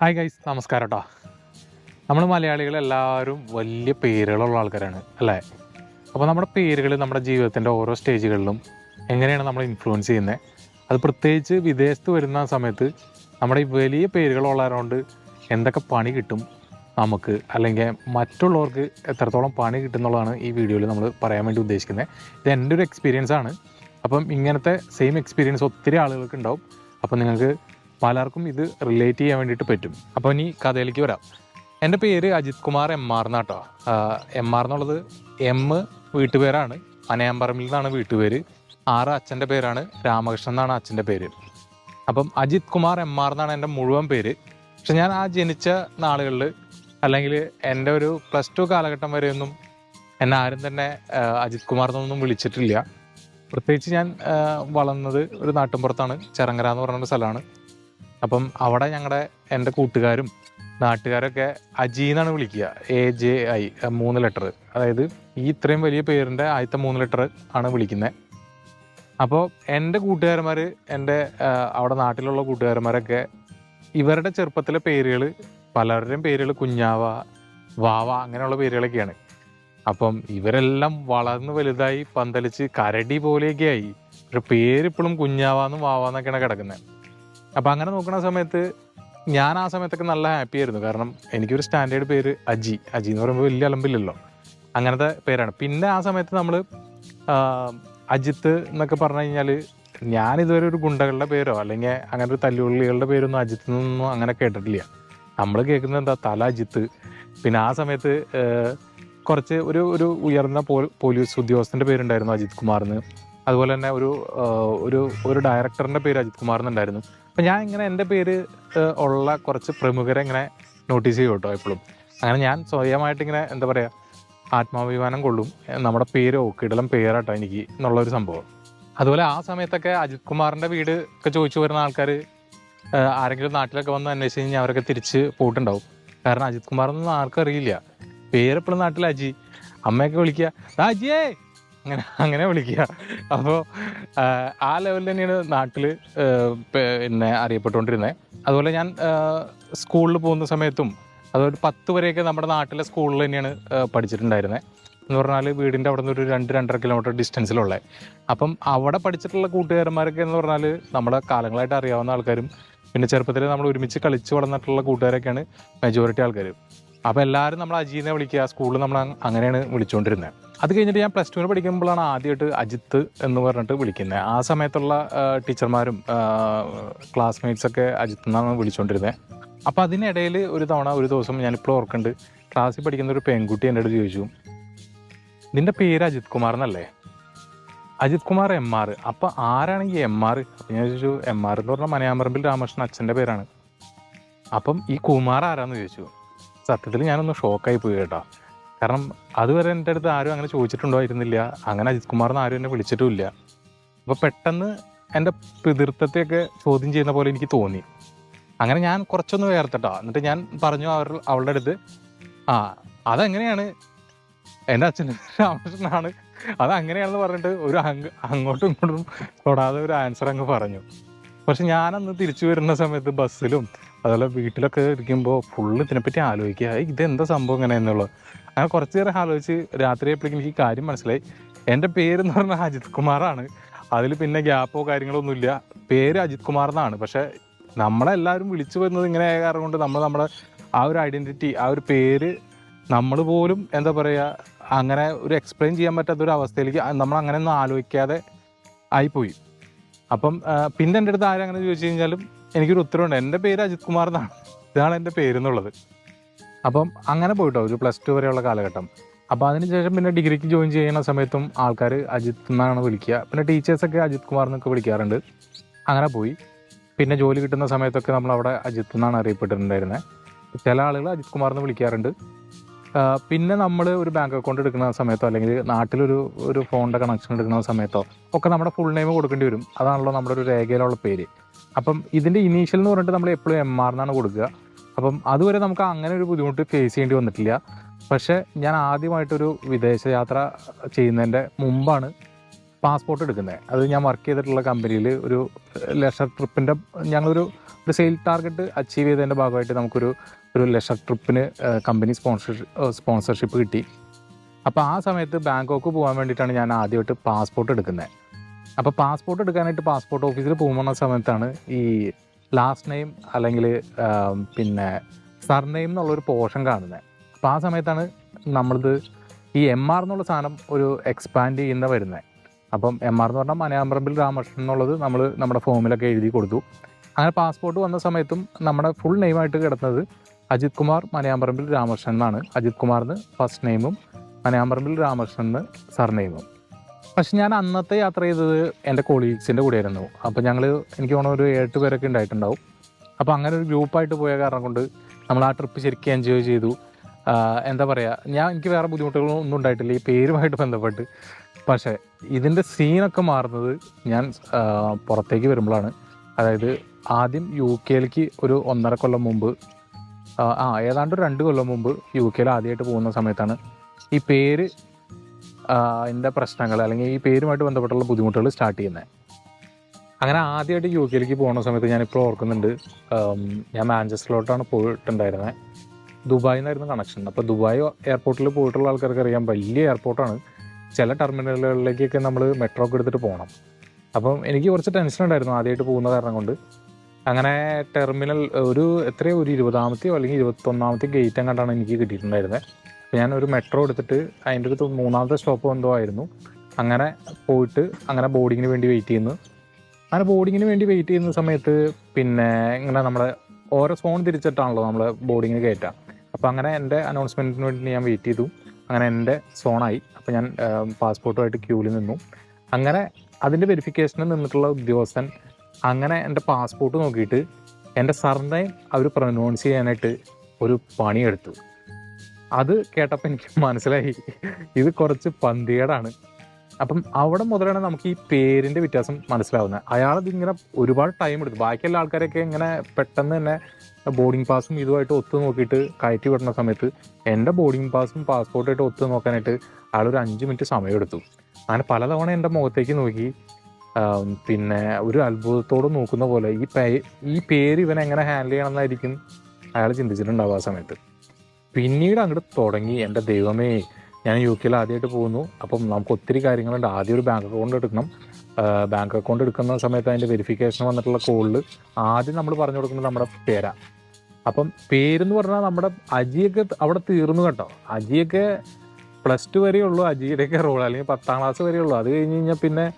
Hi guys നമസ്കാരം കേട്ടോ നമ്മൾ മലയാളികൾ എല്ലാവരും വലിയ പേരുകളുള്ള ആൾക്കാരാണ് അല്ലേ? അപ്പോൾ നമ്മുടെ പേരുകൾ നമ്മുടെ ജീവിതത്തിന്റെ ഓരോ സ്റ്റേജുകളിലും എങ്ങനെയാണ് നമ്മൾ ഇൻഫ്ലുവൻസ് ചെയ്യുന്നത് അത് പ്രത്യേകിച്ച് വിദേശത്ത് വരുന്ന സമയത്ത് നമ്മുടെ ഈ വലിയ പേരുകളുള്ളതുകൊണ്ട് എന്തൊക്കെ പണി കിട്ടും നമുക്ക്? അല്ലെങ്കിൽ മറ്റുള്ളവർക്ക് എത്രത്തോളം പണി കിട്ടും എന്നുള്ളതാണ് ഈ വീഡിയോയിൽ നമ്മൾ പറയാൻ വേണ്ടി ഉദ്ദേശിക്കുന്നത് ഇത് എന്റെ ഒരു എക്സ്പീരിയൻസ് ആണ്. അപ്പം ഇങ്ങനത്തെ സെയിം എക്സ്പീരിയൻസ് ഒത്തിരി ആളുകൾക്ക് ഉണ്ടാവും. അപ്പം നിങ്ങൾക്ക് പലർക്കും ഇത് റിലേറ്റ് ചെയ്യാൻ വേണ്ടിയിട്ട് പറ്റും. അപ്പോൾ ഇനി കഥയിലേക്ക് വരാം. എന്റെ പേര് അജിത് കുമാർ എം ആർ എന്നാട്ടോ. എം ആർ എന്നുള്ളത് എം വീട്ടുപേരാണ്. അനയാമ്പറമ്പിൽ നിന്നാണ് വീട്ടുപേര്. ആറ് അച്ഛന്റെ പേരാണ്. രാമകൃഷ്ണൻ എന്നാണ് അച്ഛന്റെ പേര്. അപ്പം അജിത് കുമാർ എം ആർ എന്നാണ് എന്റെ മുഴുവൻ പേര്. പക്ഷെ ഞാൻ ആ ജനിച്ച നാളുകളിൽ അല്ലെങ്കിൽ എന്റെ ഒരു പ്ലസ് ടു കാലഘട്ടം വരെയൊന്നും എന്നെ ആരും തന്നെ അജിത് കുമാർ എന്നൊന്നും വിളിച്ചിട്ടില്ല. പ്രത്യേകിച്ച് ഞാൻ വളർന്നത് ഒരു നാട്ടിൻപുറത്താണ്. ചെറങ്ങര എന്ന് പറഞ്ഞൊരു സ്ഥലമാണ്. അപ്പം അവിടെ ഞങ്ങളുടെ എന്റെ കൂട്ടുകാരും നാട്ടുകാരൊക്കെ അജി എന്നാണ് വിളിക്കുക. എ ജെ ഐ മൂന്ന് ലെറ്റർ. അതായത് ഈ ഇത്രയും വലിയ പേരിന്റെ ആദ്യത്തെ മൂന്ന് ലെറ്റർ ആണ് വിളിക്കുന്നത് അപ്പോൾ എന്റെ കൂട്ടുകാരന്മാർ എന്റെ അവിടെ നാട്ടിലുള്ള കൂട്ടുകാരന്മാരൊക്കെ ഇവരുടെ ചെറുപ്പത്തിലെ പേരുകൾ പലരുടെയും പേരുകൾ കുഞ്ഞാവ വാവ അങ്ങനെയുള്ള പേരുകളൊക്കെയാണ്. അപ്പം ഇവരെല്ലാം വളർന്ന് വലുതായി പന്തലിച്ച് കരടി പോലെയൊക്കെ ആയി പക്ഷെ പേരിപ്പോഴും കുഞ്ഞാവാന്നും വാവാന്നൊക്കെയാണ് കിടക്കുന്നത് അപ്പം അങ്ങനെ നോക്കുന്ന സമയത്ത് ഞാൻ ആ സമയത്തൊക്കെ നല്ല ഹാപ്പി ആയിരുന്നു. കാരണം എനിക്കൊരു സ്റ്റാൻഡേർഡ് പേര് അജി. അജി എന്ന് പറയുമ്പോൾ വലിയ അലമ്പില്ലല്ലോ. അങ്ങനത്തെ പേരാണ്. പിന്നെ ആ സമയത്ത് നമ്മൾ അജിത്ത് എന്നൊക്കെ പറഞ്ഞു കഴിഞ്ഞാൽ ഞാൻ ഇതുവരെ ഒരു ഗുണ്ടകളുടെ പേരോ അല്ലെങ്കിൽ അങ്ങനെ ഒരു തല്ലുള്ളികളുടെ പേരൊന്നും അജിത്ത് നിന്നൊന്നും അങ്ങനെ കേട്ടിട്ടില്ല. നമ്മൾ കേൾക്കുന്നത് എന്താ? തല അജിത്ത്. പിന്നെ ആ സമയത്ത് കുറച്ച് ഒരു ഒരു ഉയർന്ന പോലീസ് ഉദ്യോഗസ്ഥന്റെ പേരുണ്ടായിരുന്നു അജിത് കുമാറിന് അതുപോലെ തന്നെ ഒരു ഒരു ഒരു ഡയറക്ടറിന്റെ പേര് അജിത് കുമാർ എന്നുണ്ടായിരുന്നു അപ്പം ഞാൻ ഇങ്ങനെ എന്റെ പേര് ഉള്ള കുറച്ച് പ്രമുഖരെ ഇങ്ങനെ നോട്ടീസ് ചെയ്യും കേട്ടോ എപ്പോഴും അങ്ങനെ ഞാൻ സ്വയമായിട്ട് ഇങ്ങനെ എന്താ പറയുക ആത്മാഭിമാനം കൊള്ളും. നമ്മുടെ പേരോ കിടലം പേരാട്ടോ എനിക്ക് എന്നുള്ളൊരു സംഭവം. അതുപോലെ ആ സമയത്തൊക്കെ അജിത് കുമാറിന്റെ വീട് ഒക്കെ ചോദിച്ചു വരുന്ന ആൾക്കാർ ആരെങ്കിലും നാട്ടിലൊക്കെ വന്ന് അന്വേഷിച്ച് കഴിഞ്ഞാൽ അവരൊക്കെ തിരിച്ച് പോയിട്ടുണ്ടാവും. കാരണം അജിത് കുമാർ എന്നൊന്നും ആർക്കും അറിയില്ല. പേരെപ്പോഴും നാട്ടിൽ അജി. അമ്മയൊക്കെ വിളിക്കുക അജിയേ അങ്ങനെ അങ്ങനെ വിളിക്കുക. അപ്പോൾ ആ ലെവലിൽ തന്നെയാണ് നാട്ടിൽ പിന്നെ അറിയപ്പെട്ടുകൊണ്ടിരുന്നത് അതുപോലെ ഞാൻ സ്കൂളിൽ പോകുന്ന സമയത്തും അതൊരു പത്ത് വരെയൊക്കെ നമ്മുടെ നാട്ടിലെ സ്കൂളിൽ തന്നെയാണ് പഠിച്ചിട്ടുണ്ടായിരുന്നത് എന്ന് പറഞ്ഞാൽ വീടിന്റെ അവിടെ നിന്ന് ഒരു രണ്ട് രണ്ടര കിലോമീറ്റർ ഡിസ്റ്റൻസിലുള്ള അപ്പം അവിടെ പഠിച്ചിട്ടുള്ള കൂട്ടുകാരന്മാരൊക്കെ എന്ന് പറഞ്ഞാൽ നമ്മുടെ കാലങ്ങളായിട്ട് അറിയാവുന്ന ആൾക്കാരും പിന്നെ ചെറുപ്പത്തിൽ നമ്മൾ ഒരുമിച്ച് കളിച്ച് വളർന്നിട്ടുള്ള കൂട്ടുകാരൊക്കെയാണ് മെജോറിറ്റി ആൾക്കാർ അപ്പോൾ എല്ലാവരും നമ്മൾ അജീനെ വിളിക്കുക. സ്കൂളിൽ നമ്മൾ അങ്ങനെയാണ് വിളിച്ചുകൊണ്ടിരുന്നത് അത് കഴിഞ്ഞിട്ട് ഞാൻ പ്ലസ് ടുവിന് പഠിക്കുമ്പോഴാണ് ആദ്യമായിട്ട് അജിത്ത് എന്ന് പറഞ്ഞിട്ട് വിളിക്കുന്നത് ആ സമയത്തുള്ള ടീച്ചർമാരും ക്ലാസ്മേറ്റ്സൊക്കെ അജിത്ത് എന്നാണ് വിളിച്ചുകൊണ്ടിരുന്നത് അപ്പോൾ അതിനിടയിൽ ഒരു തവണ ഒരു ദിവസം ഞാനിപ്പോൾ ഓർക്കുന്നുണ്ട്. ക്ലാസ്സിൽ പഠിക്കുന്ന ഒരു പെൺകുട്ടി എന്റെ അടുത്ത് ചോദിച്ചു നിന്റെ പേര് അജിത് കുമാർ എന്നല്ലേ? Ajith Kumar M R. അപ്പോൾ ആരാണ് ഈ എം ആർ? അപ്പം ഞാൻ ചോദിച്ചു എം ആർ എന്ന് പറഞ്ഞാൽ മനയാമ്പറമ്പിൽ രാമകൃഷ്ണൻ അച്ഛന്റെ പേരാണ്. അപ്പം ഈ കുമാർ ആരാന്ന് ചോദിച്ചു സത്യത്തിൽ ഞാനൊന്ന് ഷോക്കായി പോയി കേട്ടോ. കാരണം അതുവരെ എന്റെ അടുത്ത് ആരും അങ്ങനെ ചോദിച്ചിട്ടുണ്ടോ ചോദിച്ചിട്ടുണ്ടായിരുന്നില്ല അങ്ങനെ അജിത് കുമാർ എന്ന് ആരും എന്നെ വിളിച്ചിട്ടുമില്ല. അപ്പോൾ പെട്ടെന്ന് എന്റെ പിതൃത്വത്തെയൊക്കെ ചോദ്യം ചെയ്യുന്ന പോലെ എനിക്ക് തോന്നി. അങ്ങനെ ഞാൻ കുറച്ചൊന്ന് വേർത്തട്ടോ. എന്നിട്ട് ഞാൻ പറഞ്ഞു അവർ അവളുടെ അടുത്ത് ആ അതെങ്ങനെയാണ്? എന്റെ അച്ഛൻ രാമകൃഷ്ണനാണ്. അത് അങ്ങനെയാണെന്ന് പറഞ്ഞിട്ട് ഒരു അങ്ങ് അങ്ങോട്ടും ഇങ്ങോട്ടും തൊടാതെ ഒരു ആൻസർ അങ്ങ് പറഞ്ഞു. പക്ഷെ ഞാനന്ന് തിരിച്ചു വരുന്ന സമയത്ത് ബസ്സിലും അതുപോലെ വീട്ടിലൊക്കെ ഇരിക്കുമ്പോൾ ഫുള്ള് ഇതിനെപ്പറ്റി ആലോചിക്കുക. "ഏയ് ഇതെന്താ സംഭവം ഇങ്ങനെ? എന്നുള്ളത്. അങ്ങനെ കുറച്ച് നേരം ആലോചിച്ച് രാത്രി ആയപ്പോഴേക്കും എനിക്ക് കാര്യം മനസ്സിലായി. എന്റെ പേരെന്ന് പറഞ്ഞാൽ അജിത് കുമാറാണ്. അതിൽ പിന്നെ ഗ്യാപ്പോ കാര്യങ്ങളോ ഒന്നുമില്ല. പേര് അജിത് കുമാർ എന്നാണ്. പക്ഷെ നമ്മളെല്ലാവരും വിളിച്ചു വരുന്നത് ഇങ്ങനെ ആയ കാരണം കൊണ്ട് നമ്മൾ നമ്മുടെ ആ ഒരു ഐഡന്റിറ്റി ആ ഒരു പേര് നമ്മൾ പോലും എന്താ പറയുക അങ്ങനെ ഒരു എക്സ്പ്ലെയിൻ ചെയ്യാൻ പറ്റാത്ത ഒരു അവസ്ഥയിലേക്ക് നമ്മൾ അങ്ങനെ ആലോചിക്കാതെ ആയിപ്പോയി. അപ്പം പിന്നെ എന്റെ അടുത്ത് ആരും അങ്ങനെ ചോദിച്ചു കഴിഞ്ഞാലും എനിക്കൊരു ഉത്തരവുണ്ട്. എന്റെ പേര് അജിത് കുമാർ എന്നാണ്. ഇതാണ് എന്റെ പേര് എന്നുള്ളത്. അപ്പം അങ്ങനെ പോയിട്ടോ ഒരു പ്ലസ് ടു വരെയുള്ള കാലഘട്ടം. അപ്പോൾ അതിനുശേഷം പിന്നെ ഡിഗ്രിക്ക് ജോയിൻ ചെയ്യുന്ന സമയത്തും ആൾക്കാർ അജിത് എന്നാണ് വിളിക്കുക. പിന്നെ ടീച്ചേഴ്സൊക്കെ അജിത് കുമാർ എന്നൊക്കെ വിളിക്കാറുണ്ട്. അങ്ങനെ പോയി. പിന്നെ ജോലി കിട്ടുന്ന സമയത്തൊക്കെ നമ്മൾ അവിടെ അജിത് എന്നാണ് അറിയപ്പെട്ടിട്ടുണ്ടായിരുന്നത് ചില ആളുകൾ അജിത് കുമാർ എന്ന് വിളിക്കാറുണ്ട്. പിന്നെ നമ്മൾ ഒരു ബാങ്ക് അക്കൗണ്ട് എടുക്കുന്ന സമയത്തോ അല്ലെങ്കിൽ നാട്ടിലൊരു ഒരു ഫോണിന്റെ കണക്ഷൻ എടുക്കുന്ന സമയത്തോ ഒക്കെ നമ്മുടെ ഫുൾ നെയിം കൊടുക്കേണ്ടി വരും. അതാണല്ലോ നമ്മുടെ ഒരു രേഖയിലുള്ള പേര്. അപ്പം ഇതിന്റെ ഇനീഷ്യൽ എന്ന് പറഞ്ഞിട്ട് നമ്മൾ എപ്പോഴും എം ആർ എന്നാണ് കൊടുക്കുക. അപ്പം അതുവരെ നമുക്ക് അങ്ങനെ ഒരു ബുദ്ധിമുട്ട് ഫേസ് ചെയ്യേണ്ടി വന്നിട്ടില്ല. പക്ഷേ ഞാൻ ആദ്യമായിട്ടൊരു വിദേശ യാത്ര ചെയ്യുന്നതിന്റെ മുമ്പാണ് പാസ്പോർട്ട് എടുക്കുന്നത്. അത് ഞാൻ വർക്ക് ചെയ്തിട്ടുള്ള കമ്പനിയിൽ ഒരു ലെഷർ ട്രിപ്പിന്റെ ഞങ്ങളൊരു ഒരു സെയിൽ ടാർഗറ്റ് അച്ചീവ് ചെയ്തതിന്റെ ഭാഗമായിട്ട് നമുക്കൊരു ഒരു ലെഷർ ട്രിപ്പിന് കമ്പനി സ്പോൺസർ സ്പോൺസർഷിപ്പ് കിട്ടി. അപ്പോൾ ആ സമയത്ത് ബാങ്കോക്ക് പോകാൻ വേണ്ടിയിട്ടാണ് ഞാൻ ആദ്യമായിട്ട് പാസ്പോർട്ട് എടുക്കുന്നത്. അപ്പോൾ പാസ്പോർട്ട് എടുക്കാനായിട്ട് പാസ്പോർട്ട് ഓഫീസിൽ പോകുന്ന സമയത്താണ് ഈ ലാസ്റ്റ് നെയിം അല്ലെങ്കിൽ പിന്നെ സർനെയിം എന്നുള്ളൊരു പോർഷൻ കാണുന്നത്. അപ്പോൾ ആ സമയത്താണ് നമ്മളിത് ഈ എം ആർ എന്നുള്ള സാധനം ഒരു എക്സ്പാൻഡ് ചെയ്യുന്ന വരുന്നത്. അപ്പം എം ആർ എന്ന് പറഞ്ഞാൽ മനയാമ്പറമ്പിൽ രാമകൃഷ്ണൻ എന്നുള്ളത് നമ്മൾ നമ്മുടെ ഫോമിലൊക്കെ എഴുതി കൊടുത്തു. അങ്ങനെ പാസ്പോർട്ട് വന്ന സമയത്തും നമ്മുടെ ഫുൾ നെയിമായിട്ട് കിടന്നത് അജിത് കുമാർ മനയാമ്പറമ്പിൽ രാമകൃഷ്ണൻ എന്നാണ്. അജിത് കുമാറിന് ഫസ്റ്റ് നെയിമും മനയാമ്പറമ്പിൽ രാമകൃഷ്ണൻ എന്ന് സർനെയിമും പക്ഷെ ഞാൻ അന്നത്തെ യാത്ര ചെയ്തത് എന്റെ കൊളീഗ്സിന്റെ കൂടെയായിരുന്നു. അപ്പോൾ ഞങ്ങൾ എനിക്ക് തോന്നുന്നു ഒരു എട്ട് പേരൊക്കെ ഉണ്ടായിട്ടുണ്ടാവും. അപ്പോൾ അങ്ങനെ ഒരു ഗ്രൂപ്പായിട്ട് പോയ കാരണം കൊണ്ട് നമ്മൾ ആ ട്രിപ്പ് ശരിക്കും എൻജോയ് ചെയ്തു. എന്താ പറയുക ഞാൻ എനിക്ക് വേറെ ബുദ്ധിമുട്ടുകളൊന്നും ഉണ്ടായിട്ടില്ല. ഈ പേരുമായിട്ട് ബന്ധപ്പെട്ട്. പക്ഷേ ഇതിന്റെ സീനൊക്കെ മാറുന്നത് ഞാൻ പുറത്തേക്ക് വരുമ്പോഴാണ്. അതായത് ആദ്യം യു കെയിലേക്ക് ഒരു ഒന്നര കൊല്ലം മുമ്പ് ആ ഏതാണ്ട് രണ്ട് കൊല്ലം മുമ്പ് യു കെയിൽ ആദ്യമായിട്ട് പോകുന്ന സമയത്താണ് ഈ പേര് അതിന്റെ പ്രശ്നങ്ങൾ അല്ലെങ്കിൽ ഈ പേരുമായിട്ട് ബന്ധപ്പെട്ടുള്ള ബുദ്ധിമുട്ടുകൾ സ്റ്റാർട്ട് ചെയ്യുന്നത്. അങ്ങനെ ആദ്യമായിട്ട് യു കെയിലേക്ക് പോകുന്ന സമയത്ത് ഞാനിപ്പോൾ ഓർക്കുന്നുണ്ട് ഞാൻ മാഞ്ചസ്റ്ററിലോട്ടാണ് പോയിട്ടുണ്ടായിരുന്നത്. ദുബായിൽ നിന്നായിരുന്നു കണക്ഷൻ അപ്പോൾ ദുബായ് എയർപോർട്ടിൽ പോയിട്ടുള്ള ആൾക്കാർക്ക് അറിയാം വലിയ എയർപോർട്ടാണ് ചില ടെർമിനലുകളിലേക്കൊക്കെ നമ്മൾ മെട്രോ ഒക്കെ എടുത്തിട്ട് പോകണം. അപ്പം എനിക്ക് കുറച്ച് ടെൻഷൻ ഉണ്ടായിരുന്നു ആദ്യമായിട്ട് പോകുന്ന കാരണം കൊണ്ട്. അങ്ങനെ ടെർമിനൽ ഒരു എത്രയോ? ഒരു ഇരുപതാമത്തെയോ അല്ലെങ്കിൽ ഇരുപത്തൊന്നാമത്തെയോ ഗേറ്റ് എങ്ങാണ്ടാണ് എനിക്ക് കിട്ടിയിട്ടുണ്ടായിരുന്നത് ഞാൻ ഒരു മെട്രോ എടുത്തിട്ട് അതിന്റെ ഒരു മൂന്നാമത്തെ സ്റ്റോപ്പ് എന്തോ ആയിരുന്നു. അങ്ങനെ പോയിട്ട് അങ്ങനെ ബോർഡിങ്ങിന് വേണ്ടി വെയിറ്റ് ചെയ്യുന്നു. അങ്ങനെ ബോർഡിങ്ങിന് വേണ്ടി വെയിറ്റ് ചെയ്യുന്ന സമയത്ത് പിന്നെ ഇങ്ങനെ നമ്മുടെ ഓരോ സോൺ തിരിച്ചിട്ടാണല്ലോ നമ്മൾ ബോർഡിങ്ങിന് കയറ്റുക അപ്പോൾ അങ്ങനെ എന്റെ അനൗൺസ്മെന്റിന് വേണ്ടി ഞാൻ വെയിറ്റ് ചെയ്തു. അങ്ങനെ എന്റെ സോണായി അപ്പോൾ ഞാൻ പാസ്പോർട്ടുമായിട്ട് ക്യൂവിൽ നിന്നു. അങ്ങനെ അതിന്റെ വെരിഫിക്കേഷന് നിന്നിട്ടുള്ള ഉദ്യോഗസ്ഥൻ അങ്ങനെ എന്റെ പാസ്പോർട്ട് നോക്കിയിട്ട് എന്റെ സർനെയിം അവർ പ്രൊനൗൺസ് ചെയ്യാനായിട്ട് ഒരു പണിയെടുത്തു. അത് കേട്ടപ്പോൾ എനിക്ക് മനസ്സിലായി. ഇത് കുറച്ച് പന്തികേടാണ്. അപ്പം അവിടെ മുതലാണ് നമുക്ക് ഈ പേരിന്റെ വ്യത്യാസം മനസ്സിലാവുന്നത്. അയാൾ ഇതിങ്ങനെ ഒരുപാട് ടൈം എടുത്തു. ബാക്കിയുള്ള ആൾക്കാരൊക്കെ ഇങ്ങനെ പെട്ടെന്ന് തന്നെ ബോർഡിംഗ് പാസും ഇതുമായിട്ട് ഒത്തു നോക്കിയിട്ട് കയറ്റി വിടുന്ന സമയത്ത് എന്റെ ബോർഡിംഗ് പാസും പാസ്പോർട്ടായിട്ട് ഒത്തു നോക്കാനായിട്ട് അയാൾ ഒരു അഞ്ച് മിനിറ്റ് സമയം എടുത്തു അങ്ങനെ പലതവണ എന്റെ മുഖത്തേക്ക് നോക്കി പിന്നെ ഒരു അത്ഭുതത്തോട് നോക്കുന്ന പോലെ ഈ പേ ഈ പേര് ഇവൻ എങ്ങനെ ഹാൻഡിൽ ചെയ്യണം എന്നായിരിക്കും അയാൾ ചിന്തിച്ചിട്ടുണ്ടാവും ആ സമയത്ത്. പിന്നീട് അങ്ങോട്ട് തുടങ്ങി. എന്റെ ദൈവമേ ഞാൻ യു കെയിൽ ആദ്യമായിട്ട് പോകുന്നു. അപ്പം നമുക്ക് ഒത്തിരി കാര്യങ്ങളുണ്ട്. ആദ്യം ഒരു ബാങ്ക് അക്കൗണ്ട് എടുക്കണം. ബാങ്ക് അക്കൗണ്ട് എടുക്കുന്ന സമയത്ത് അതിന്റെ വെരിഫിക്കേഷൻ വന്നിട്ടുള്ള കോളിൽ ആദ്യം നമ്മൾ പറഞ്ഞു കൊടുക്കുന്നത് നമ്മുടെ പേരാ. അപ്പം പേരെന്ന് പറഞ്ഞാൽ നമ്മുടെ അജിയൊക്കെ അവിടെ തീർന്നു കേട്ടോ. അജിയൊക്കെ പ്ലസ് ടു വരെയുള്ളൂ. അജിയുടെയൊക്കെ റോൾ അല്ലെങ്കിൽ പത്താം ക്ലാസ് വരെയുള്ളൂ. അത് കഴിഞ്ഞ് കഴിഞ്ഞാൽ പിന്നെ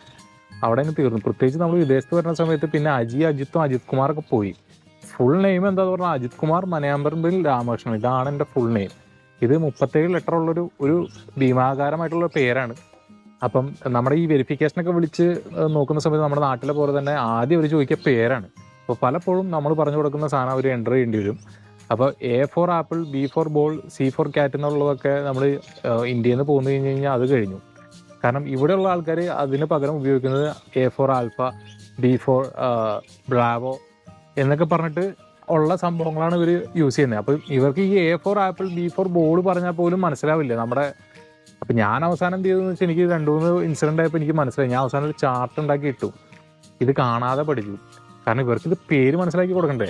അവിടെ അങ്ങ് തീർന്നു. പ്രത്യേകിച്ച് നമ്മൾ വിദേശത്ത് വരുന്ന സമയത്ത് പിന്നെ അജി അജിത്തും അജിത് കുമാറൊക്കെ പോയി. ഫുൾ നെയിം എന്താ പറഞ്ഞാൽ അജിത് കുമാർ മനയാമ്പറമ്പിൽ രാമകൃഷ്ണൻ. ഇതാണ് എന്റെ ഫുൾ നെയിം ഇത് മുപ്പത്തേഴ് ലെറ്റർ ഉള്ളൊരു ഒരു ഭീമാകാരമായിട്ടുള്ള പേരാണ്. അപ്പം നമ്മുടെ ഈ വെരിഫിക്കേഷനൊക്കെ വിളിച്ച് നോക്കുന്ന സമയത്ത് നമ്മുടെ നാട്ടിലെ പോലെ തന്നെ ആദ്യം അവർ ചോദിക്കുക പേരാണ്. അപ്പോൾ പലപ്പോഴും നമ്മൾ പറഞ്ഞു കൊടുക്കുന്ന സാധനം അവർ എന്റർ ചെയ്യേണ്ടി വരും. അപ്പോൾ A for apple B for ball C for cat എന്നുള്ളതൊക്കെ നമ്മൾ ഇന്ത്യയിൽ നിന്ന് പോന്നു കഴിഞ്ഞ് കഴിഞ്ഞാൽ അത് കഴിഞ്ഞു. കാരണം ഇവിടെയുള്ള ആൾക്കാർ അതിന് പകരം ഉപയോഗിക്കുന്നത് A for alpha B for bravo എന്നൊക്കെ പറഞ്ഞിട്ട് ഉള്ള സംഭവങ്ങളാണ് ഇവർ യൂസ് ചെയ്യുന്നത്. അപ്പോൾ ഇവർക്ക് ഈ A for apple B for ball പറഞ്ഞാൽ പോലും മനസ്സിലാവില്ല. നമ്മുടെ അപ്പം ഞാൻ അവസാനം എന്ത് ചെയ്തതെന്ന് വെച്ചാൽ എനിക്ക് രണ്ട് മൂന്ന് ഇൻസിഡന്റ് ആയപ്പോൾ എനിക്ക് മനസ്സിലായി. ഞാൻ അവസാനം ഒരു ചാർട്ട് ഉണ്ടാക്കി ഇട്ടു. ഇത് കാണാതെ പഠിച്ചു. കാരണം ഇവർക്ക് ഇത് പേര് മനസ്സിലാക്കി കൊടുക്കണ്ടേ?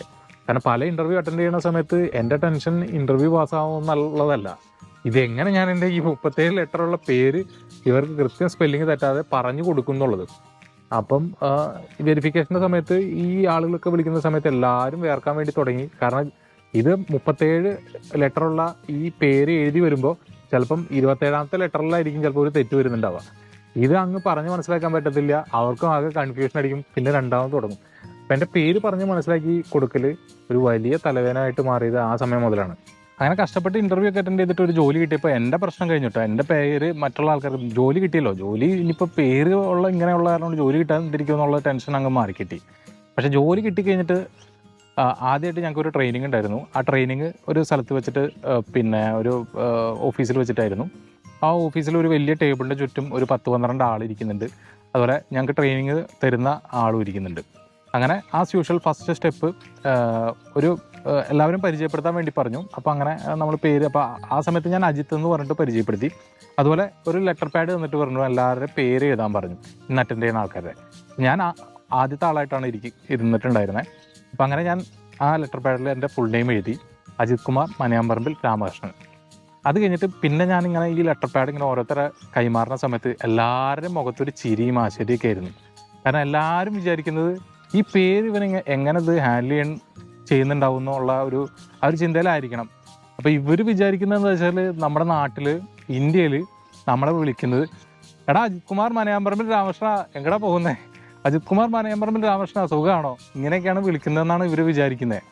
കാരണം പല ഇന്റർവ്യൂ അറ്റൻഡ് ചെയ്യുന്ന സമയത്ത് എന്റെ ടെൻഷൻ ഇന്റർവ്യൂ പാസ്സാവുമെന്നുള്ളതല്ല ഇതെങ്ങനെ ഞാൻ എന്റെ ഈ മുപ്പത്തേഴ് ലെറ്ററുള്ള പേര് ഇവർക്ക് കൃത്യം സ്പെല്ലിങ് തെറ്റാതെ പറഞ്ഞു കൊടുക്കുന്നുള്ളത് അപ്പം വെരിഫിക്കേഷന്റെ സമയത്ത് ഈ ആളുകളൊക്കെ വിളിക്കുന്ന സമയത്ത് എല്ലാവരും വേർക്കാൻ വേണ്ടി തുടങ്ങി. കാരണം ഇത് മുപ്പത്തേഴ് ലെറ്ററുള്ള ഈ പേര് എഴുതി വരുമ്പോൾ ചിലപ്പം ഇരുപത്തേഴാമത്തെ ലെറ്ററിലായിരിക്കും ചിലപ്പോൾ ഒരു തെറ്റ് വരുന്നുണ്ടാവുക. ഇത് അങ്ങ് പറഞ്ഞ് മനസ്സിലാക്കാൻ പറ്റത്തില്ല. അവർക്കും ആകെ കൺഫ്യൂഷൻ അടിക്കും പിന്നെ രണ്ടാമത് തുടങ്ങും. അപ്പം എന്റെ പേര് പറഞ്ഞ് മനസ്സിലാക്കി കൊടുക്കൽ ഒരു വലിയ തലവേദനയായിട്ട് മാറിയത് ആ സമയം മുതലാണ്. അങ്ങനെ കഷ്ടപ്പെട്ട് ഇന്റർവ്യൂ ഒക്കെ അറ്റൻഡ് ചെയ്തിട്ട് ഒരു ജോലി കിട്ടിയപ്പോൾ എന്റെ പ്രശ്നം കഴിഞ്ഞിട്ടോ എന്റെ പേര് മറ്റുള്ള ആൾക്കാർക്ക് ജോലി കിട്ടിയല്ലോ. ജോലി ഇനിയിപ്പോൾ പേര് ഉള്ള ഇങ്ങനെയുള്ള കാരണം ജോലി കിട്ടാതിരിക്കും എന്നുള്ള ടെൻഷൻ അങ്ങ് മാറി കിട്ടി. പക്ഷെ ജോലി കിട്ടിക്കഴിഞ്ഞിട്ട് ആദ്യമായിട്ട് ഞങ്ങൾക്ക് ഒരു ട്രെയിനിങ് ഉണ്ടായിരുന്നു. ആ ട്രെയിനിങ് ഒരു സ്ഥലത്ത് വെച്ചിട്ട് പിന്നെ ഒരു ഓഫീസിൽ വെച്ചിട്ടായിരുന്നു. ആ ഓഫീസിൽ ഒരു വലിയ ടേബിളിന്റെ ചുറ്റും ഒരു പത്ത് പന്ത്രണ്ട് ആൾ ഇരിക്കുന്നുണ്ട്. അതുപോലെ ഞങ്ങൾക്ക് ട്രെയിനിങ് തരുന്ന ആളും ഇരിക്കുന്നുണ്ട്. അങ്ങനെ ആസ് യൂഷ്വൽ ഫസ്റ്റ് സ്റ്റെപ്പ് ഒരു എല്ലാവരും പരിചയപ്പെടുത്താൻ വേണ്ടി പറഞ്ഞു. അപ്പോൾ അങ്ങനെ നമ്മൾ പേര് അപ്പോൾ ആ സമയത്ത് ഞാൻ അജിത്ത് എന്ന് പറഞ്ഞിട്ട് പരിചയപ്പെടുത്തി. അതുപോലെ ഒരു ലെറ്റർ പാഡ് തന്നിട്ട് പറഞ്ഞു എല്ലാവരുടെയും പേര് എഴുതാൻ പറഞ്ഞു ഇന്ന് അറ്റൻഡ് ചെയ്യുന്ന ആൾക്കാരുടെ. ഞാൻ ആദ്യത്തെ ആളായിട്ടാണ് ഇരിക്കി ഇരുന്നിട്ടുണ്ടായിരുന്നത് അപ്പം അങ്ങനെ ഞാൻ ആ ലെറ്റർ പാഡിൽ എന്റെ ഫുൾ നെയിം എഴുതി അജിത് കുമാർ മനയാമ്പറമ്പിൽ രാമകൃഷ്ണൻ. അത് കഴിഞ്ഞിട്ട് പിന്നെ ഞാനിങ്ങനെ ഈ ലെറ്റർ പാഡ് ഇങ്ങനെ ഓരോരുത്തരെ കൈമാറുന്ന സമയത്ത് എല്ലാവരുടെയും മുഖത്തൊരു ചിരിയും ആശ്ചര്യമൊക്കെ ആയിരുന്നു. കാരണം എല്ലാവരും വിചാരിക്കുന്നത് ഈ പേര് ഇവൻ എങ്ങനെ ഇത് ഹാൻഡിൽ ചെയ്യാൻ ചെയ്യുന്നുണ്ടാവും എന്നുള്ള ഒരു ആ ഒരു ചിന്തയിലായിരിക്കണം. അപ്പോൾ ഇവർ വിചാരിക്കുന്നത് എന്താ വെച്ചാൽ നമ്മുടെ നാട്ടിൽ ഇന്ത്യയിൽ നമ്മളെ വിളിക്കുന്നത് എടാ അജിത് കുമാർ മനയാമ്പറമ്പിൽ രാമകൃഷ്ണ എങ്ങടാ പോകുന്നേ? അജിത് കുമാർ മനയാമ്പറമ്പിൽ രാമകൃഷ്ണ സുഖമാണോ ഇങ്ങനെയൊക്കെയാണ് വിളിക്കുന്നതെന്നാണ് ഇവർ വിചാരിക്കുന്നത്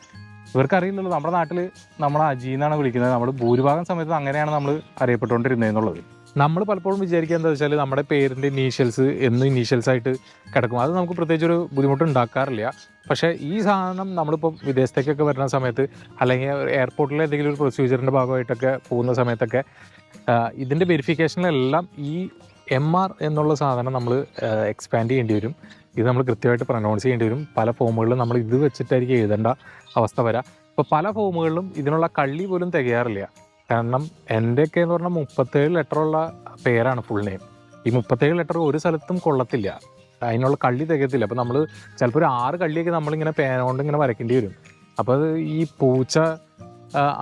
ഇവർക്കറിയില്ലല്ലോ നമ്മുടെ നാട്ടിൽ നമ്മളെ അജി എന്നാണ് വിളിക്കുന്നത്. നമ്മൾ ഭൂരിഭാഗം സമയത്ത് അങ്ങനെയാണ് നമ്മൾ അറിയപ്പെട്ടുകൊണ്ടിരുന്നത് എന്നുള്ളത്. നമ്മൾ പലപ്പോഴും വിചാരിക്കുക എന്താ വെച്ചാൽ നമ്മുടെ പേരിന്റെ ഇനീഷ്യൽസ് എന്നും ഇനീഷ്യൽസ് ആയിട്ട് കിടക്കും. അത് നമുക്ക് പ്രത്യേകിച്ച് ഒരു ബുദ്ധിമുട്ട് ഉണ്ടാക്കാറില്ല. പക്ഷേ ഈ സാധനം നമ്മളിപ്പോൾ വിദേശത്തേക്കൊക്കെ വരുന്ന സമയത്ത് അല്ലെങ്കിൽ എയർപോർട്ടിലെ എന്തെങ്കിലും ഒരു പ്രൊസീജിയറിന്റെ ഭാഗമായിട്ടൊക്കെ പോകുന്ന സമയത്തൊക്കെ ഇതിന്റെ വെരിഫിക്കേഷനിലെല്ലാം ഈ എം ആർ എന്നുള്ള സാധനം നമ്മൾ എക്സ്പാൻഡ് ചെയ്യേണ്ടി വരും. ഇത് നമ്മൾ കൃത്യമായിട്ട് പ്രനൗൺസ് ചെയ്യേണ്ടി വരും. പല ഫോമുകളിലും നമ്മൾ ഇത് വെച്ചിട്ടായിരിക്കും എഴുതേണ്ട അവസ്ഥ വരാം. അപ്പോൾ പല ഫോമുകളിലും ഇതിനുള്ള കള്ളി പോലും തികയാറില്ല. കാരണം എന്റെയൊക്കെ എന്ന് പറഞ്ഞാൽ മുപ്പത്തേഴ് ലെറ്ററുള്ള പേരാണ് ഫുൾ നെയിം ഈ മുപ്പത്തേഴ് ലെറ്റർ ഒരു സ്ഥലത്തും കൊള്ളത്തില്ല. അതിനുള്ള കള്ളി തികയത്തില്ല. അപ്പോൾ നമ്മൾ ചിലപ്പോൾ ഒരു ആറ് കള്ളിയൊക്കെ നമ്മളിങ്ങനെ പേന കൊണ്ട് ഇങ്ങനെ വരയ്ക്കേണ്ടി വരും. അപ്പോൾ അത് ഈ പൂച്ച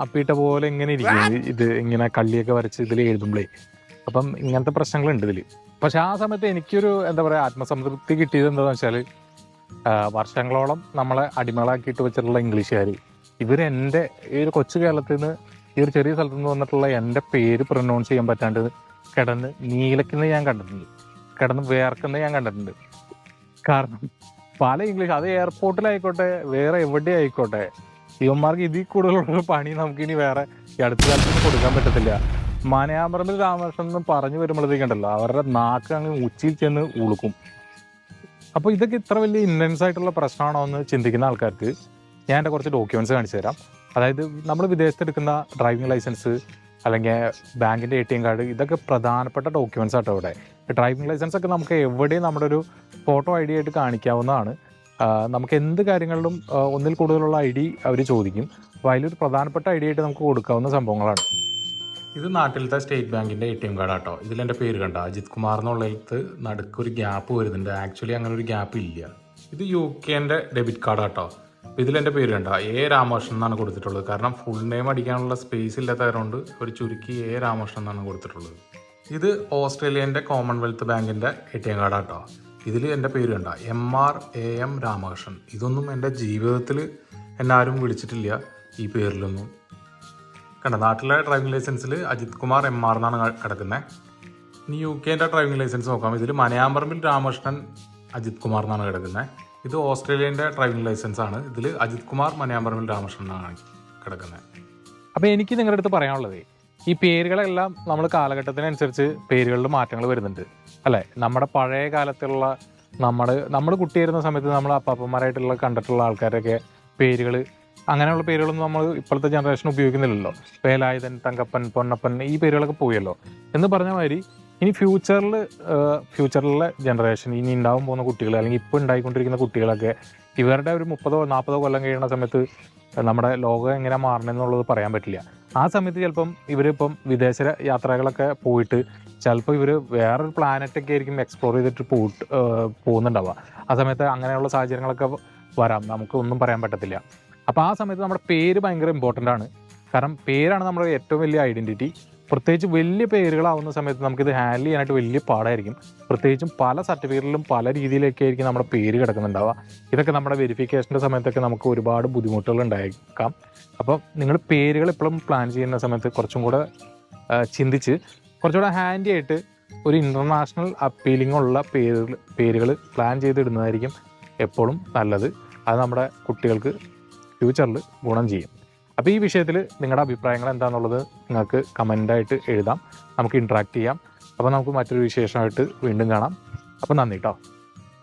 അപ്പീട്ട പോലെ ഇങ്ങനെ ഇരിക്കും. ഇത് ഇങ്ങനെ കള്ളിയൊക്കെ വരച്ച് ഇതിൽ എഴുതുമ്പോഴേ അപ്പം ഇങ്ങനത്തെ പ്രശ്നങ്ങളുണ്ട് ഇതിൽ പക്ഷെ ആ സമയത്ത് എനിക്കൊരു എന്താ പറയുക ആത്മസംതൃപ്തി കിട്ടിയത് എന്താണെന്ന് വെച്ചാൽ വർഷങ്ങളോളം നമ്മളെ അടിമകളാക്കിയിട്ട് വെച്ചിട്ടുള്ള ഇംഗ്ലീഷുകാർ ഇവർ ഈ ഒരു കൊച്ചു കേരളത്തിൽ നിന്ന് ഈ ഒരു ചെറിയ സ്ഥലത്ത് നിന്ന് വന്നിട്ടുള്ള എന്റെ പേര് പ്രൊനൗൺസ് ചെയ്യാൻ പറ്റാണ്ട് കിടന്ന് നീലക്കുന്നത് ഞാൻ കണ്ടിട്ടുണ്ട്. കിടന്ന് വേർക്കുന്നത് ഞാൻ കണ്ടിട്ടുണ്ട്. കാരണം പല ഇംഗ്ലീഷ് അത് എയർപോർട്ടിലായിക്കോട്ടെ വേറെ എവിടെ ആയിക്കോട്ടെ ഇവന്മാർക്ക് ഇതിൽ കൂടുതലുള്ള പണി നമുക്ക് ഇനി വേറെ അടുത്ത കാലത്ത് കൊടുക്കാൻ പറ്റത്തില്ല. മനയാമ്പറമ്പിൽ രാമകൃഷ്ണൻ എന്ന് പറഞ്ഞു വരുമ്പോഴത്തേക്കുണ്ടല്ലോ അവരുടെ നാക്ക് അങ്ങ് ഉച്ചയിൽ ചെന്ന് ഉളുക്കും. അപ്പോൾ ഇതൊക്കെ ഇത്ര വലിയ ഇന്റൻസ് ആയിട്ടുള്ള പ്രശ്നമാണോ എന്ന് ചിന്തിക്കുന്ന ആൾക്കാർക്ക് ഞാൻ എന്റെ കുറച്ച് ഡോക്യുമെന്റ്സ് കാണിച്ചു തരാം. അതായത് നമ്മൾ വിദേശത്തെടുക്കുന്ന ഡ്രൈവിംഗ് ലൈസൻസ് അല്ലെങ്കിൽ ബാങ്കിന്റെ എ ടി എം കാർഡ് ഇതൊക്കെ പ്രധാനപ്പെട്ട ഡോക്യുമെൻസ് ആട്ടോ ഇവിടെ. ഡ്രൈവിംഗ് ലൈസൻസ് ഒക്കെ നമുക്ക് എവിടെയും നമ്മുടെ ഒരു ഫോട്ടോ ഐ ഡി ആയിട്ട് കാണിക്കാവുന്നതാണ്. നമുക്ക് എന്ത് കാര്യങ്ങളിലും ഒന്നിൽ കൂടുതലുള്ള ഐ ഡി അവർ ചോദിക്കും. അപ്പോൾ അതിലൊരു പ്രധാനപ്പെട്ട ഐ ഡി ആയിട്ട് നമുക്ക് കൊടുക്കാവുന്ന സംഭവങ്ങളാണ്. ഇത് നാട്ടിലത്തെ സ്റ്റേറ്റ് ബാങ്കിന്റെ എ ടി എം കാർഡ് ആട്ടോ. ഇതിൽ എന്റെ പേര് കണ്ട അജിത് കുമാർ എന്നുള്ളത് നടുക്കൊരു ഗ്യാപ്പ് വരുന്നുണ്ട്. ആക്ച്വലി അങ്ങനെ ഒരു ഗ്യാപ്പ് ഇല്ല. ഇത് യു കെന്റെ ഡെബിറ്റ് കാർഡ് ആട്ടോ. ഇതിൽ എന്റെ പേര് കണ്ട എ രാമകൃഷ്ണൻ എന്നാണ് കൊടുത്തിട്ടുള്ളത്. കാരണം ഫുൾ നെയിം അടിക്കാനുള്ള സ്പേസ് ഇല്ലാത്തതുകൊണ്ട് ഒരു ചുരുക്കി എ രാമകൃഷ്ണൻ എന്നാണ് കൊടുത്തിട്ടുള്ളത്. ഇത് ഓസ്ട്രേലിയന്റെ കോമൺവെൽത്ത് ബാങ്കിന്റെ എ ടി എം കാർഡ് കേട്ടോ ഇതിൽ എന്റെ പേര് കണ്ട M R A M Ramakrishnan. ഇതൊന്നും എന്റെ ജീവിതത്തിൽ എന്നെ ആരും വിളിച്ചിട്ടില്ല ഈ പേരിലൊന്നും. കണ്ട നാട്ടിലെ ഡ്രൈവിംഗ് ലൈസൻസിൽ അജിത് കുമാർ എം ആർ എന്നാണ് കിടക്കുന്നത് ഇനി യു കെന്റെ ഡ്രൈവിംഗ് ലൈസൻസ് നോക്കാം. ഇതിൽ മനയാമ്പറമ്പിൽ രാമകൃഷ്ണൻ അജിത് കുമാർ എന്നാണ് കിടക്കുന്നത് ഇത് ഓസ്ട്രേലിയന്റെ ഡ്രൈവിംഗ് ലൈസൻസ് ആണ്. ഇതിൽ അജിത് കുമാർ മനയാമ്പറമ്പിൽ രാമകൃഷ്ണൻ എന്നാണ് കിടക്കുന്നത്. അപ്പോൾ എനിക്ക് നിങ്ങളുടെ അടുത്ത് പറയാനുള്ളത് ഈ പേരുകളെല്ലാം നമ്മൾ കാലഘട്ടത്തിനനുസരിച്ച് പേരുകളിൽ മാറ്റങ്ങൾ വരുന്നുണ്ട്. അല്ലേ? നമ്മുടെ പഴയ കാലത്തുള്ള നമ്മൾ നമ്മൾ കുട്ടിയായിരുന്ന സമയത്ത് നമ്മൾ അപ്പാപ്പന്മാരായിട്ടുള്ള കണ്ടിട്ടുള്ള ആൾക്കാരൊക്കെ പേരുകൾ അങ്ങനെയുള്ള പേരുകളൊന്നും നമ്മൾ ഇപ്പോഴത്തെ ജനറേഷൻ ഉപയോഗിക്കുന്നില്ലല്ലോ. വേലായുധൻ തങ്കപ്പൻ പൊന്നപ്പൻ ഈ പേരുകളൊക്കെ പോയല്ലോ. എന്ന് പറഞ്ഞ മാതിരി ഇനി ഫ്യൂച്ചറിൽ ഫ്യൂച്ചറിലെ ജനറേഷൻ ഇനി ഉണ്ടാവാൻ പോകുന്ന കുട്ടികൾ അല്ലെങ്കിൽ ഇപ്പോൾ ഉണ്ടായിക്കൊണ്ടിരിക്കുന്ന കുട്ടികളൊക്കെ ഇവരുടെ ഒരു മുപ്പതോ നാൽപ്പതോ കൊല്ലം കഴിയുന്ന സമയത്ത് നമ്മുടെ ലോകം എങ്ങനെ മാറണമെന്നുള്ളത് പറയാൻ പറ്റില്ല. ആ സമയത്ത് ചിലപ്പം ഇവരിപ്പം വിദേശ യാത്രകളൊക്കെ പോയിട്ട് ചിലപ്പോൾ ഇവർ വേറൊരു പ്ലാനറ്റൊക്കെ ആയിരിക്കും എക്സ്പ്ലോർ ചെയ്തിട്ട് പോയിട്ട് പോകുന്നുണ്ടാവുക. ആ സമയത്ത് അങ്ങനെയുള്ള സാഹചര്യങ്ങളൊക്കെ വരാം. നമുക്ക് ഒന്നും പറയാൻ പറ്റത്തില്ല. അപ്പോൾ ആ സമയത്ത് നമ്മുടെ പേര് ഭയങ്കര ഇമ്പോർട്ടന്റ് ആണ്. കാരണം പേരാണ് നമ്മുടെ ഏറ്റവും വലിയ ഐഡന്റിറ്റി പ്രത്യേകിച്ച് വലിയ പേരുകളാവുന്ന സമയത്ത് നമുക്കിത് ഹാൻഡിൽ ചെയ്യാനായിട്ട് വലിയ പാടായിരിക്കും. പ്രത്യേകിച്ചും പല സർട്ടിഫിക്കറ്റിലും പല രീതിയിലൊക്കെ ആയിരിക്കും നമ്മുടെ പേര് കിടക്കുന്നുണ്ടാവുക. ഇതൊക്കെ നമ്മുടെ വെരിഫിക്കേഷന്റെ സമയത്തൊക്കെ നമുക്ക് ഒരുപാട് ബുദ്ധിമുട്ടുകൾ ഉണ്ടായേക്കാം അപ്പോൾ നിങ്ങൾ പേരുകൾ എപ്പോഴും പ്ലാൻ ചെയ്യുന്ന സമയത്ത് കുറച്ചും കൂടെ ചിന്തിച്ച് കുറച്ചുകൂടെ ഹാൻഡി ആയിട്ട് ഒരു ഇന്റർനാഷണൽ അപ്പീലിംഗ് ഉള്ള പേരുകൾ പേരുകൾ പ്ലാൻ ചെയ്തിടുന്നതായിരിക്കും എപ്പോഴും നല്ലത്. അത് നമ്മുടെ കുട്ടികൾക്ക് ഫ്യൂച്ചറിൽ ഗുണം ചെയ്യും. അപ്പോൾ ഈ വിഷയത്തിൽ നിങ്ങളുടെ അഭിപ്രായങ്ങൾ എന്താണെന്നുള്ളത് നിങ്ങൾക്ക് കമന്റായിട്ട് എഴുതാം. നമുക്ക് ഇൻട്രാക്ട് ചെയ്യാം. അപ്പോൾ നമുക്ക് മറ്റൊരു വിശേഷമായിട്ട് വീണ്ടും കാണാം. അപ്പോൾ നന്ദി കേട്ടോ